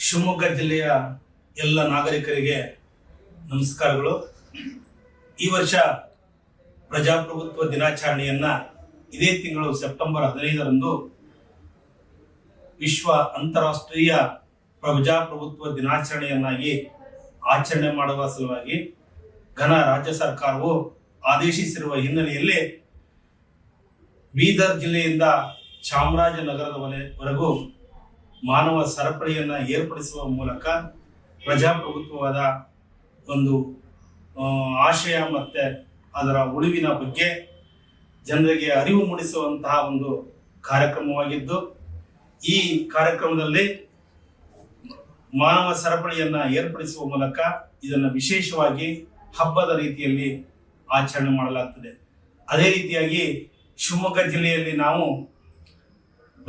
ಶಿವಮೊಗ್ಗ ಜಿಲ್ಲೆಯ ಎಲ್ಲ ನಾಗರಿಕರಿಗೆ ನಮಸ್ಕಾರಗಳು. ಈ ವರ್ಷ ಪ್ರಜಾಪ್ರಭುತ್ವ ದಿನಾಚರಣೆಯನ್ನ ಇದೇ ತಿಂಗಳು ಸೆಪ್ಟೆಂಬರ್ ಹದಿನೈದರಂದು ವಿಶ್ವ ಅಂತಾರಾಷ್ಟ್ರೀಯ ಪ್ರಜಾಪ್ರಭುತ್ವ ದಿನಾಚರಣೆಯನ್ನಾಗಿ ಆಚರಣೆ ಮಾಡುವ ಸಲುವಾಗಿ ಘನ ರಾಜ್ಯ ಸರ್ಕಾರವು ಆದೇಶಿಸಿರುವ ಹಿನ್ನೆಲೆಯಲ್ಲಿ ಬೀದರ್ ಜಿಲ್ಲೆಯಿಂದ ಚಾಮರಾಜನಗರದವರೆಗೂ ಮಾನವ ಸರಪಳಿಯನ್ನು ಏರ್ಪಡಿಸುವ ಮೂಲಕ ಪ್ರಜಾಪ್ರಭುತ್ವವಾದ ಒಂದು ಆಶಯ ಮತ್ತೆ ಅದರ ಉಳಿವಿನ ಬಗ್ಗೆ ಜನರಿಗೆ ಅರಿವು ಮೂಡಿಸುವಂತಹ ಒಂದು ಕಾರ್ಯಕ್ರಮವಾಗಿದ್ದು, ಈ ಕಾರ್ಯಕ್ರಮದಲ್ಲಿ ಮಾನವ ಸರಪಳಿಯನ್ನು ಏರ್ಪಡಿಸುವ ಮೂಲಕ ಇದನ್ನು ವಿಶೇಷವಾಗಿ ಹಬ್ಬದ ರೀತಿಯಲ್ಲಿ ಆಚರಣೆ ಮಾಡಲಾಗ್ತದೆ. ಅದೇ ರೀತಿಯಾಗಿ ಶಿವಮೊಗ್ಗ ಜಿಲ್ಲೆಯಲ್ಲಿ ನಾವು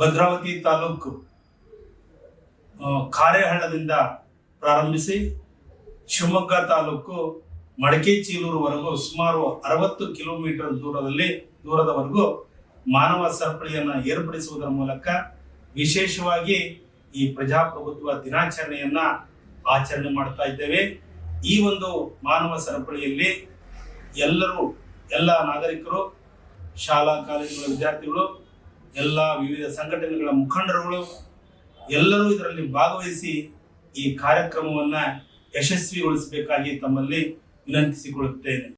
ಭದ್ರಾವತಿ ತಾಲೂಕು ಕಾರೆಹಳ್ಳದಿಂದ ಪ್ರಾರಂಭಿಸಿ ಶಿವಮೊಗ್ಗ ತಾಲೂಕು ಮಡಕೆ ಚೀಲೂರುವರೆಗೂ ಸುಮಾರು ಅರವತ್ತು ಕಿಲೋಮೀಟರ್ ದೂರದಲ್ಲಿ, ದೂರದವರೆಗೂ ಮಾನವ ಸರಪಳಿಯನ್ನು ಏರ್ಪಡಿಸುವುದರ ಮೂಲಕ ವಿಶೇಷವಾಗಿ ಈ ಪ್ರಜಾಪ್ರಭುತ್ವ ದಿನಾಚರಣೆಯನ್ನ ಆಚರಣೆ ಮಾಡ್ತಾ ಇದ್ದೇವೆ. ಈ ಒಂದು ಮಾನವ ಸರಪಳಿಯಲ್ಲಿ ಎಲ್ಲರೂ, ಎಲ್ಲ ನಾಗರಿಕರು, ಶಾಲಾ, ಕಾಲೇಜುಗಳ ವಿದ್ಯಾರ್ಥಿಗಳು, ಎಲ್ಲ ವಿವಿಧ ಸಂಘಟನೆಗಳ ಮುಖಂಡರುಗಳು ಎಲ್ಲರೂ ಇದರಲ್ಲಿ ಭಾಗವಹಿಸಿ ಈ ಕಾರ್ಯಕ್ರಮವನ್ನ ಯಶಸ್ವಿಗೊಳಿಸಬೇಕಾಗಿ ತಮ್ಮಲ್ಲಿ ವಿನಂತಿಸಿಕೊಳ್ಳುತ್ತೇನೆ.